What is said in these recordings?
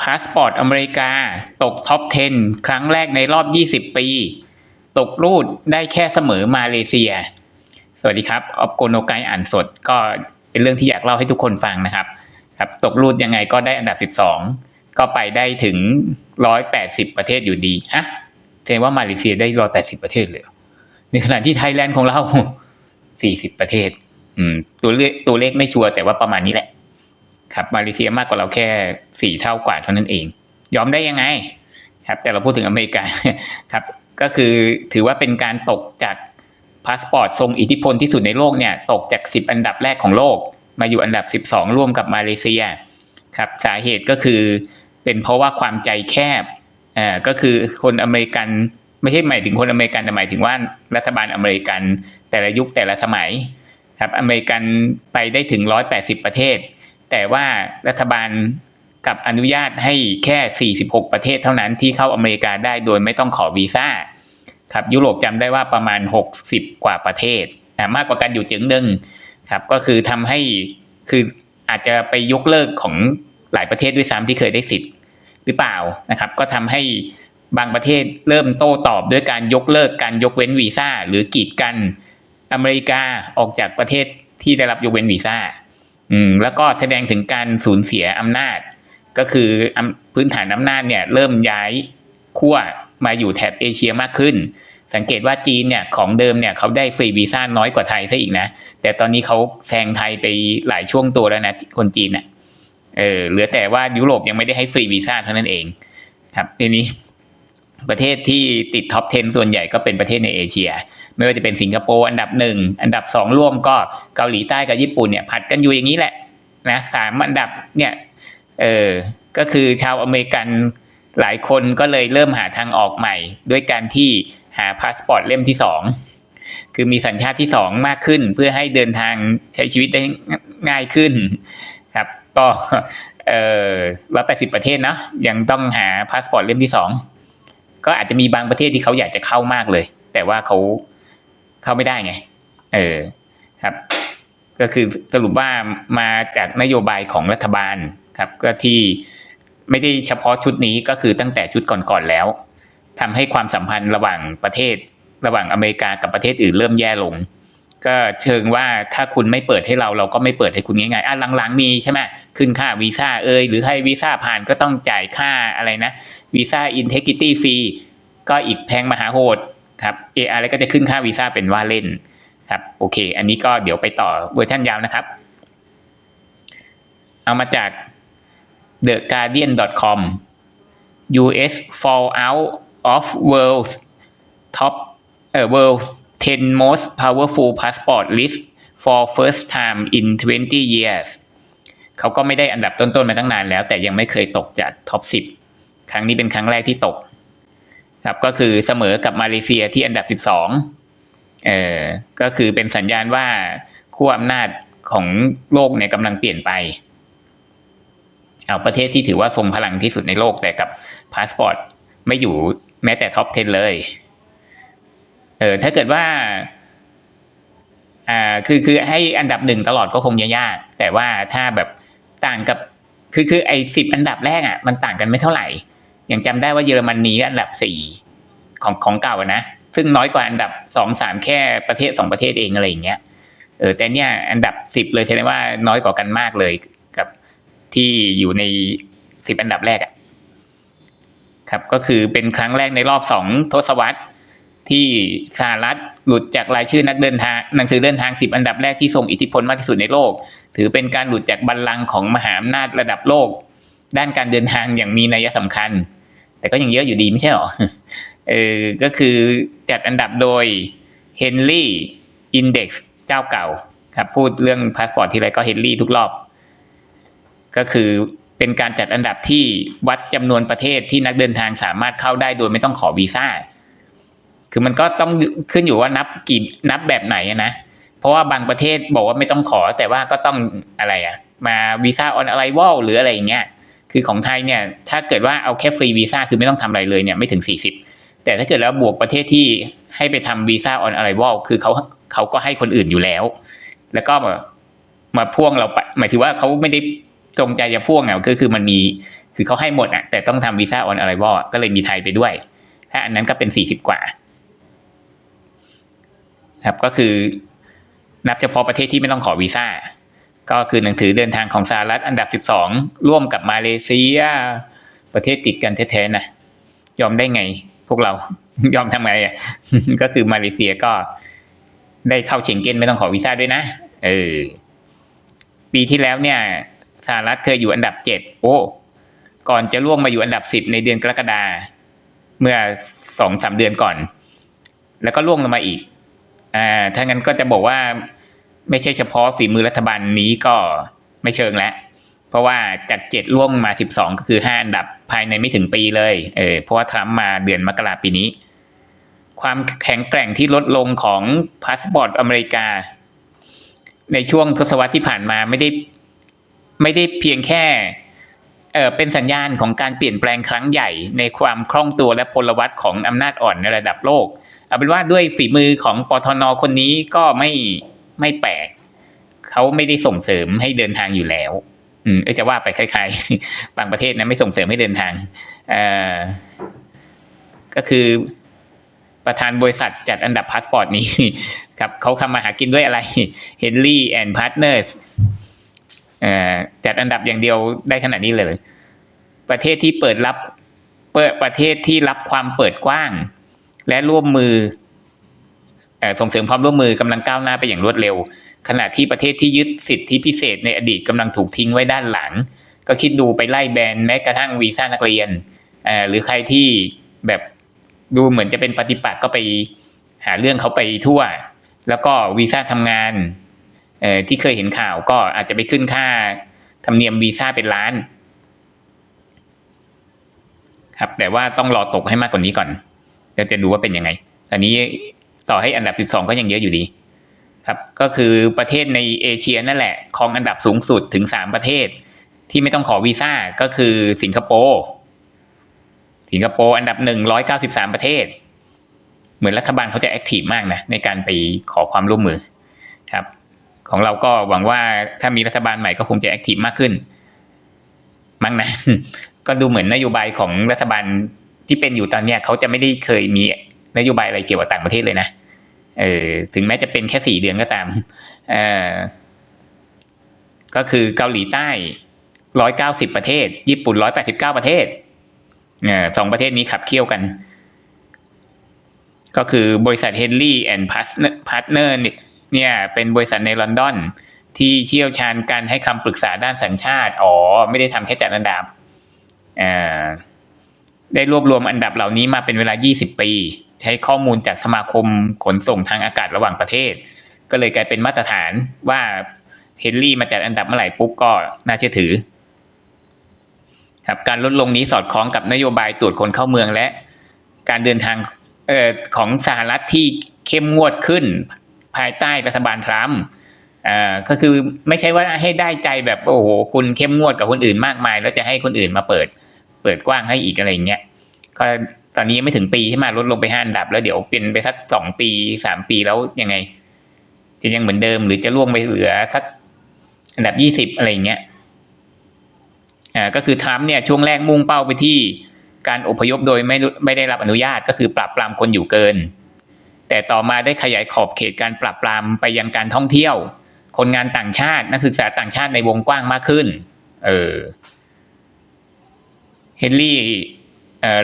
พาสปอร์ตอเมริกา ตกท็อป 10 ครั้งแรกในรอบ 20 ปี ตกรูดได้แค่เสมอมาเลเซีย สวัสดีครับ ออฟโกโนไกอ่านสดก็เป็นเรื่องที่อยากเล่าให้ทุกคนฟังนะครับ ครับตกรูดยังไงก็ได้อันดับ 12 ก็ไปได้ถึง 180 ประเทศอยู่ดีฮะแสดงว่ามาเลเซียได้ 180 ประเทศเลยเหรอในขณะที่ไทยแลนด์ของเรา 40 ประเทศ อืม ตัวเลขตัวเลขไม่ชัวร์แต่ว่าประมาณนี้แหละ ครับมาเลเซียมากกว่าเราแค่สี่เท่ากว่าเท่านั้นเอง ยอมได้ยังไงครับแต่เราพูดถึงอเมริกาครับก็คือถือว่าเป็นการตกจากพาสปอร์ตทรงอิทธิพลที่สุดในโลกเนี่ยตกจาก 10 อันดับแรกของโลก มาอยู่อันดับ 12 ร่วมกับมาเลเซียครับสาเหตุก็คือเป็นเพราะว่าความใจแคบอ่าก็คือคนอเมริกันไม่ใช่หมายถึงคนอเมริกันแต่หมายถึงว่ารัฐบาลอเมริกันแต่ละยุคแต่ละสมัยครับอเมริกันไปได้ถึง 180 ประเทศ แต่ว่ารัฐบาลกับอนุญาตให้แค่ 46 ประเทศเท่านั้นที่เข้าอเมริกาได้โดยไม่ต้องขอวีซ่าครับยุโรปจำได้ว่าประมาณ 60 กว่าประเทศนะมากกว่ากันอยู่จึงหนึ่งครับก็คือทำให้คืออาจจะไปยกเลิกของหลายประเทศด้วยซ้ำที่เคยได้สิทธิ์หรือเปล่านะครับ ก็ทำให้บางประเทศเริ่มโต้ตอบด้วยการยกเลิกการยกเว้นวีซ่าหรือกีดกันอเมริกาออกจากประเทศที่ได้รับยกเว้นวีซ่า อืมแล้วก็แสดงถึงการสูญเสียอำนาจ ก็คือพื้นฐานอำนาจเนี่ยเริ่มย้ายขั้วมาอยู่แถบเอเชียมากขึ้น สังเกตว่าจีนเนี่ยของเดิมเนี่ยเขาได้ฟรีวีซ่าน้อยกว่าไทยซะอีกนะ แต่ตอนนี้เขาแซงไทยไปหลายช่วงตัวแล้วนะคนจีนอะเออเหลือแต่ว่ายุโรปยังไม่ได้ให้ฟรีวีซ่าเท่านั้นเอง ครับทีนี้ ประเทศที่ติดท็อป 10 ส่วนใหญ่ก็เป็นประเทศในเอเชีย ไม่ว่าจะเป็นสิงคโปร์อันดับหนึ่งอันดับสองร่วมก็เกาหลีใต้กับญี่ปุ่นเนี่ยผัดกันอยู่อย่างนี้แหละนะสามอันดับเนี่ยเออก็คือชาวอเมริกันหลายคนก็เลยเริ่มหาทางออกใหม่ ด้วยการที่หาพาสปอร์ตเล่มที่สองคือมีสัญชาติที่สองมากขึ้น เพื่อให้เดินทางใช้ชีวิตได้ง่ายขึ้นครับ ก็เออร้อยแปดสิบประเทศเนาะยังต้องหาพาสปอร์ตเล่มที่สอง ก็อาจจะมีบางประเทศที่เขาอยากจะเข้ามากเลย แต่ว่าเขาเข้าไม่ได้ไง เออครับ ก็คือสรุปว่ามาจากนโยบายของรัฐบาลครับ ก็ที่ไม่ได้เฉพาะชุดนี้ก็คือตั้งแต่ชุดก่อนๆแล้วทำให้ความสัมพันธ์ระหว่างประเทศ ระหว่างอเมริกากับประเทศอื่นเริ่มแย่ลง ก็เชิงว่าถ้าคุณไม่เปิดให้เราเราก็ไม่เปิดให้คุณง่ายๆอะหลังๆมีใช่ไหมขึ้นค่าวีซ่าเอยหรือให้วีซ่าผ่านก็ต้องจ่ายค่าอะไรนะวีซ่าอินเทกิตี้ฟรีก็อีกแพงมหาโหดครับเออะไรก็จะขึ้นค่าวีซ่าเป็นว่าเล่นครับโอเค อันนี้ก็เดี๋ยวไปต่อเวอร์ชันยาวนะครับ เอามาจาก theguardian.com US fall out of world's top เอ่อ world 10 most powerful passport list for first time in 20 years เขาก็ไม่ได้อันดับต้นๆมาตั้งนานแล้ว แต่ยังไม่เคยตกจากท็อป 10 ครั้งนี้เป็นครั้งแรกที่ตก ครับก็คือเสมอกับมาเลเซียที่อันดับ 12เอ่อก็คือเป็นสัญญาณว่าขั้วอำนาจของโลกเนี่ยกำลังเปลี่ยนไปเอาประเทศที่ถือว่าทรงพลังที่สุดในโลกแต่กับพาสปอร์ตไม่อยู่แม้แต่ท็อป 10 เลย เออถ้าเกิดว่าอ่าคือคือให้อันดับหนึ่งตลอดก็คงยาก แต่ว่าถ้าแบบต่างกับคือคือไอ้สิบอันดับแรกอะมันต่างกันไม่เท่าไหร่ อย่างจำได้ว่าเยอรมนีอันดับสี่ของของเก่านะซึ่งน้อยกว่าอันดับสองสามแค่ประเทศสองประเทศเองอะไรอย่างเงี้ยเออแต่เนี่ยอันดับสิบเลยแสดงว่าน้อยกว่ากันมากเลยกับที่อยู่ในสิบอันดับแรกอะครับก็คือเป็นครั้งแรกในรอบสองทศวรรษ ที่สหรัฐหลุดจากรายชื่อนักเดินทางหนังสือเดินทางสิบอันดับแรกที่ทรงอิทธิพลมากที่สุดในโลก ถือเป็นการหลุดจากบัลลังก์ของมหาอำนาจระดับโลก ด้านการเดินทางอย่างมีนัยสำคัญ แต่ก็ยังเยอะอยู่ดีไม่ใช่หรอเออก็คือจัดอันดับโดย Henry Index เจ้าเก่าครับพูดเรื่องพาสปอร์ตทีไรก็ Henry ทุกรอบ ก็คือเป็นการจัดอันดับที่วัดจำนวนประเทศที่นักเดินทางสามารถเข้าได้โดยไม่ต้องขอวีซ่า คือมันก็ต้องขึ้นอยู่ว่านับกี่นับแบบไหนนะเพราะว่าบางประเทศบอกว่าไม่ต้องขอ แต่ว่าก็ต้องอะไรอะมาวีซ่าออนอะไรวอลหรืออะไรอย่างเงี้ยคือของไทยเนี่ยถ้าเกิดว่าเอาแค่ฟรีวีซ่าคือไม่ต้องทำอะไรเลยเนี่ยไม่ถึง 40 แต่ถ้าเกิดแล้วบวกประเทศที่ให้ไปทำวีซ่าออนอะไรวอลคือเขาเขาก็ให้คนอื่นอยู่แล้ว แล้วก็มามาพ่วงเราไปหมายถึงว่าเขาไม่ได้จงใจจะพ่วงอะก็คือมันมีคือเขาให้หมดอะแต่ต้องทำวีซ่าออนอะไรวอลก็เลยมีไทยไปด้วย ถ้าอันนั้นก็เป็นสี่สิบกว่า ครับก็คือนับเฉพาะประเทศที่ไม่ต้องขอวีซ่าก็คือหนังสือเดินทางของสหรัฐอันดับสิบสองร่วมกับมาเลเซีย ประเทศติดกันแท้ๆนะยอมได้ไงพวกเรายอมทำไงอะก็คือมาเลเซียก็ได้เข้าเชงเก้นไม่ต้องขอวีซ่าด้วยนะเออปีที่แล้วเนี่ยสหรัฐเคยอยู่อันดับเจ็ดโอ้ก่อนจะล่วงมาอยู่อันดับสิบในเดือนกรกฎาเมื่อสองสามเดือนก่อน แล้วก็ล่วงลงมาอีก อ่าถ้างั้นก็จะบอกว่าไม่ใช่เฉพาะฝีมือรัฐบาลนี้ก็ไม่เชิงแล้วเพราะว่าจากเจ็ดล่วงมาสิบสองก็คือห้าอันดับภายในไม่ถึงปีเลยเออเพราะว่าทรัมป์มาเดือนมกราปีนี้ ความแข็งแกร่งที่ลดลงของพาสปอร์ตอเมริกา ในช่วงทศวรรษที่ผ่านมาไม่ได้ไม่ได้เพียงแค่เออเป็นสัญญาณของการเปลี่ยนแปลงครั้งใหญ่ในความคล่องตัวและพลวัตของอำนาจอ่อนในระดับโลก เอาเป็นว่าด้วยฝีมือของปทนคนนี้ก็ไม่ไม่แปลกเขาไม่ได้ส่งเสริมให้เดินทางอยู่แล้ว อืมเอจะว่าไปคล้ายๆบางประเทศนะไม่ส่งเสริมให้เดินทางเอ่อก็คือประธานบริษัทจัดอันดับพาสปอร์ตนี้ครับเขาทำมาหากินด้วยอะไร Henry and Partners เอ่อจัดอันดับอย่างเดียวได้ขนาดนี้เลย ประเทศที่เปิดรับเปิดประเทศที่รับความเปิดกว้าง และร่วมมือส่งเสริมความร่วมมือกำลังก้าวหน้าไปอย่างรวดเร็ว ขณะที่ประเทศที่ยึดสิทธิพิเศษในอดีตกำลังถูกทิ้งไว้ด้านหลัง ก็คิดดูไปไล่แบนแม้กระทั่งวีซ่านักเรียนหรือใครที่แบบดูเหมือนจะเป็นปฏิปักษ์ก็ไปหาเรื่องเขาไปทั่ว แล้วก็วีซ่าทำงานที่เคยเห็นข่าวก็อาจจะไปขึ้นค่าธรรมเนียมวีซ่าเป็นล้าน ครับแต่ว่าต้องรอตกให้มากกว่านี้ก่อน เดี๋ยวจะดูว่าเป็นยังไง อันนี้ต่อให้อันดับ 12 ก็ยังเยอะอยู่ดี ครับ ก็คือประเทศในเอเชียนั่นแหละครองอันดับสูงสุดถึง 3 ประเทศ ที่ไม่ต้องขอวีซ่าก็คือสิงคโปร์สิงคโปร์อันดับ193ประเทศ เหมือนรัฐบาลเขาจะแอคทีฟมากนะในการไปขอความร่วมมือครับ ของเราก็หวังว่าถ้ามีรัฐบาลใหม่ก็คงจะแอคทีฟมากขึ้นมั้งนะก็ดูเหมือนนโยบายของรัฐบาล ที่เป็นอยู่ตอนเนี้ยเขาจะไม่ได้เคยมีนโยบายอะไรเกี่ยวกับต่างประเทศเลยนะเออถึงแม้จะเป็นแค่สี่เดือนก็ตามเออก็คือเกาหลีใต้ร้อยเก้าสิบประเทศ ญี่ปุ่นร้อยแปดสิบเก้าประเทศเออสองประเทศนี้ขับเคี่ยวกัน ก็คือบริษัท Henry and Partner เนี่ยเป็นบริษัทในลอนดอนที่เชี่ยวชาญการให้คำปรึกษาด้านสัญชาติ อ๋อ ไม่ได้ทำแค่จัดอันดับอ่า ได้รวบรวมอันดับเหล่านี้มาเป็นเวลา 20 ปี ใช้ข้อมูลจากสมาคมขนส่งทางอากาศระหว่างประเทศ ก็เลยกลายเป็นมาตรฐานว่าเฮนรี่มาจัดอันดับเมื่อไหร่ปุ๊บก็น่าเชื่อถือครับการลดลงนี้สอดคล้องกับนโยบายตรวจคนเข้าเมืองและ การเดินทางออของสหรัฐที่เข้มงวดขึ้น ภายใต้รัฐบาลทรัมป์อ่าก็คือไม่ใช่ว่าให้ได้ใจแบบโอ้โหคุณเข้มงวดกับคนอื่นมากมาย แล้วจะให้คนอื่นมาเปิด เปิดกว้างให้อีกอะไรเงี้ยก็ตอนนี้ยังไม่ถึงปีที่มาลดลงไปห้าอันดับ แล้วเดี๋ยวเป็นไปสักสองปีสามปีแล้วยังไง จะยังเหมือนเดิมหรือจะล่วงไปเหลือสักอันดับยี่สิบอะไรเงี้ยอ่าก็คือทรัมป์เนี่ยช่วงแรกมุ่งเป้าไปที่การอพยพโดยไม่ไม่ได้รับอนุญาตก็คือปราบปรามคนอยู่เกิน แต่ต่อมาได้ขยายขอบเขตการปราบปรามไปยังการท่องเที่ยว คนงานต่างชาตินักศึกษาต่างชาติในวงกว้างมากขึ้น เออ เฮนรี่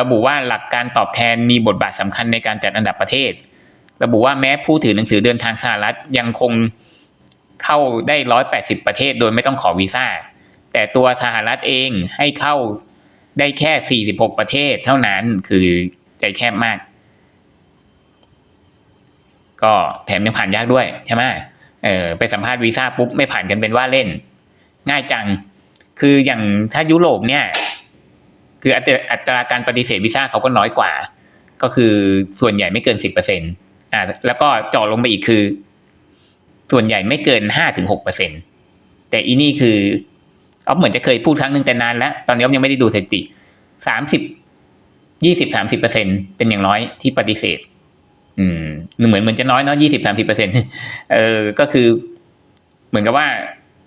ระบุว่าหลักการตอบแทนมีบทบาทสำคัญในการจัดอันดับประเทศ ระบุว่าแม้ผู้ถือหนังสือเดินทางสหรัฐยังคงเข้าได้ร้อยแปดสิบประเทศโดยไม่ต้องขอวีซ่า แต่ตัวสหรัฐเองให้เข้าได้แค่สี่สิบหกประเทศเท่านั้นคือใจแคบมาก ก็แถมยังผ่านยากด้วยใช่ไหมเออไปสัมภาษณ์วีซ่าปุ๊บไม่ผ่านกันเป็นว่าเล่น ง่ายจัง คืออย่างถ้ายุโรปเนี่ย คืออัตราการปฏิเสธวีซ่าเขาก็น้อยกว่า ก็คือส่วนใหญ่ไม่เกินสิบเปอร์เซ็นต์อ่าแล้วก็เจาะลงไปอีกคือ ส่วนใหญ่ไม่เกินห้าถึงหกเปอร์เซ็นตแต่อีนี่คืออ๊อฟเหมือนจะเคยพูดครั้งหนึ่งแต่นานแล้ว ตอนนี้อ๊อฟยังไม่ได้ดูสถิติสามสิบยี่สิบสามสิบเปอร์เซ็นเป็นอย่างน้อยที่ปฏิเสธ อืมเหมือนเหมือนจะน้อยเนาะยี่สิบสามสิบเปอร์เซ็นเออก็คือ เหมือนกับว่า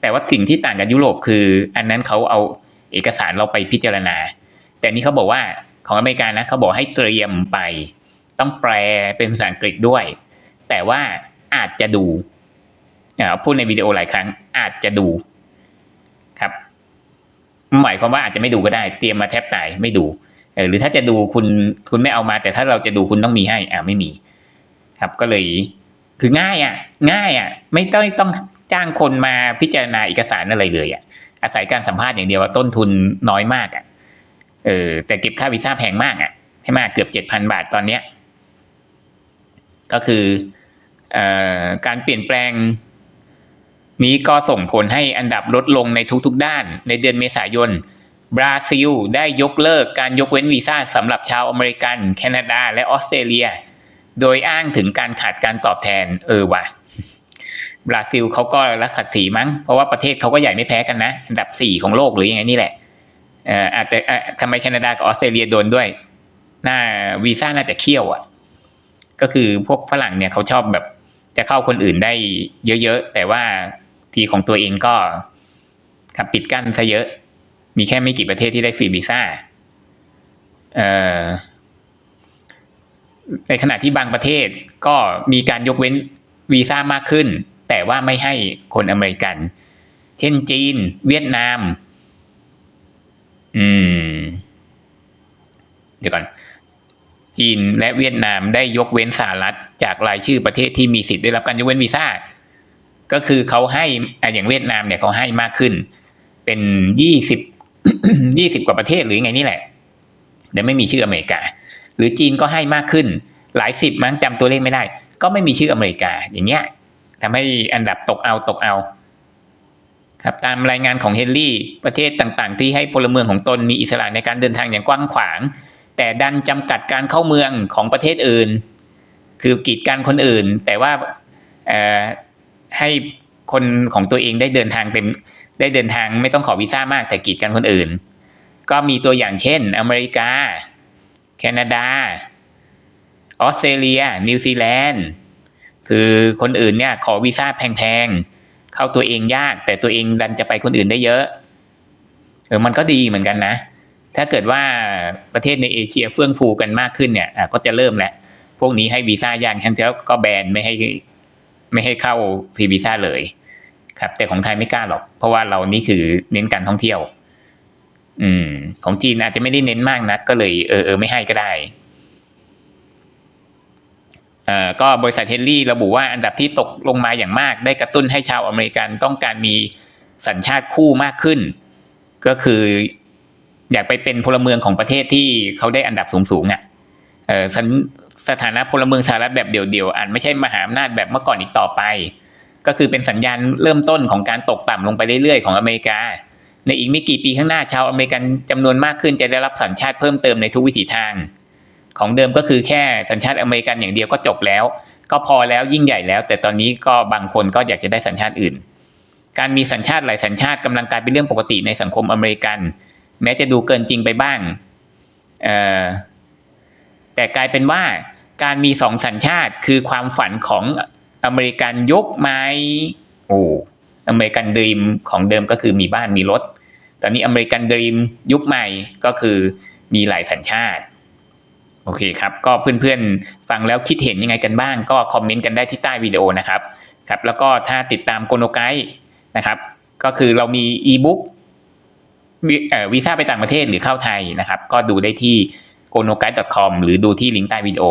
แต่ว่าสิ่งที่ต่างกับยุโรปคือ อันนั้นเขาเอาเอกสารเราไปพิจารณา แต่นี่เขาบอกว่าของอเมริกานะเขาบอกให้เตรียมไป ต้องแปลเป็นภาษาอังกฤษด้วย แต่ว่าอาจจะดูพูดในวิดีโอหลายครั้ง อาจจะดูครับหมายความว่าอาจจะไม่ดูก็ได้ เตรียมมาแทบตายไม่ดูหรือถ้าจะดูคุณคุณไม่เอามา แต่ถ้าเราจะดูคุณต้องมีให้ อ่าไม่มี ครับก็เลยคือง่ายอะ ง่ายอะ ไม่ต้องต้องจ้างคนมาพิจารณาเอกสารอะไรเลยอะ อาศัยการสัมภาษณ์อย่างเดียวว่าต้นทุนน้อยมากอะ เออแต่เก็บค่าวีซ่าแพงมากอะใช่ไหมเกือบเจ็ดพันบาทตอนเนี้ย ก็คือเอ่อการเปลี่ยนแปลงนี้ก็ส่งผลให้อันดับลดลงในทุกๆด้าน ในเดือนเมษายน บราซิล ได้ยกเลิกการยกเว้นวีซ่าสำหรับชาวอเมริกัน แคนาดา และออสเตรเลีย โดยอ้างถึงการขาดการตอบแทน เออว่ะ บราซิลเขาก็รักศักดิ์ศรีมั้ง เพราะว่าประเทศเขาก็ใหญ่ไม่แพ้กันนะ อันดับสี่ของโลกหรือยังไงนี่แหละ เอ่ออาจจะอ่ทำไมแคนาดากับออสเตรเลียโดนด้วยน่าวีซ่าน่าจะเคี่ยวอะ ก็คือพวกฝรั่งเนี่ยเขาชอบแบบ จะเข้าคนอื่นได้เยอะๆ แต่ว่าทีของตัวเองก็ขับปิดกั้นซะเยอะ มีแค่ไม่กี่ประเทศที่ได้ฟรีวีซ่าเอ่อในขณะที่บางประเทศก็มีการยกเว้นวีซ่ามากขึ้น แต่ว่าไม่ให้คนอเมริกัน เช่นจีน เวียดนาม อืม เดี๋ยวก่อน จีนและเวียดนามได้ยกเว้นสหรัฐจากรายชื่อประเทศที่มีสิทธิ์ได้รับการยกเว้นวีซ่า ก็คือเขาให้อย่างเวียดนามเนี่ยเขาให้มากขึ้น เป็นยี่สิบยี่สิบกว่าประเทศหรือไงนี่แหละเดี๋ยวไม่มีชื่ออเมริกา หรือจีนก็ให้มากขึ้น หลายสิบมั้งจำตัวเลขไม่ได้ ก็ไม่มีชื่ออเมริกา อย่างเงี้ยทำให้อันดับตกเอาตกเอา ครับตามรายงานของเฮนรี่ ประเทศต่างๆ ที่ให้พลเมืองของตนมีอิสระในการเดินทางอย่างกว้างขวาง แต่ดันจำกัดการเข้าเมืองของประเทศอื่น คือกีดกันคนอื่น แต่ว่าให้คนของตัวเองได้เดินทางเต็มได้เดินทางไม่ต้องขอวีซ่ามาก แต่กีดกันคนอื่น ก็มีตัวอย่างเช่น อเมริกา แคนาดา ออสเตรเลีย นิวซีแลนด์ คือคนอื่นเนี่ยขอวีซ่าแพงๆ เข้าตัวเองยาก แต่ตัวเองดันจะไปคนอื่นได้เยอะเออมันก็ดีเหมือนกันนะ ถ้าเกิดว่าประเทศในเอเชียเฟื่องฟูกันมากขึ้นเนี่ยอะก็จะเริ่มแหละพวกนี้ให้วีซ่ายากฉันแล้วก็แบนไม่ให้ไม่ให้เข้าฟรีวีซ่าเลยครับ แต่ของไทยไม่กล้าหรอก เพราะว่าเรานี่คือเน้นการท่องเที่ยว อืม ของจีนอาจจะไม่ได้เน้นมากนะก็เลยเออเออไม่ให้ก็ได้ ก็บริษัทเฮนรี่ระบุว่าอันดับที่ตกลงมาอย่างมาก ได้กระตุ้นให้ชาวอเมริกันต้องการมีสัญชาติคู่มากขึ้น ก็คืออยากไปเป็นพลเมืองของประเทศที่เขาได้อันดับสูงๆอะเอ่อสสถานะพลเมืองสหรัฐแบบเดี่ยวๆอาจไม่ใช่มหาอำนาจแบบเมื่อก่อนอีกต่อไป ก็คือเป็นสัญญาณเริ่มต้นของการตกต่ำลงไปเรื่อยๆของอเมริกา ในอีกไม่กี่ปีข้างหน้าชาวอเมริกันจำนวนมากขึ้นจะได้รับสัญชาติเพิ่มเติมในทุกวิถีทาง ของเดิมก็คือแค่สัญชาติอเมริกันอย่างเดียวก็จบแล้ว ก็พอแล้วยิ่งใหญ่แล้ว แต่ตอนนี้ก็บางคนก็อยากจะได้สัญชาติอื่น การมีสัญชาติหลายสัญชาติกำลังกลายเป็นเรื่องปกติในสังคมอเมริกัน แม้จะดูเกินจริงไปบ้างแต่กลายเป็นว่าการมีสองสัญชาติคือความฝันของอเมริกันยุคใหม่โอ้อเมริกันดรีมของเดิมก็คือมีบ้านมีรถ ตอนนี้อเมริกันดรีมยุคใหม่ก็คือมีหลายสัญชาติ โอเคครับ ก็เพื่อนๆ ฟังแล้วคิดเห็นยังไงกันบ้าง ก็คอมเมนต์กันได้ที่ใต้วิดีโอนะครับครับ แล้วก็ถ้าติดตามโกโนไกด์นะครับ ก็คือเรามีอีบุ๊กวีซ่าไปต่างประเทศหรือเข้าไทยนะครับ ก็ดูได้ที่ g o n o g u i d e c o m หรือดูที่ลิงก์ใต้วิดีโอ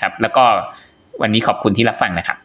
ครับ แล้วก็วันนี้ขอบคุณที่รับฟังนะครับ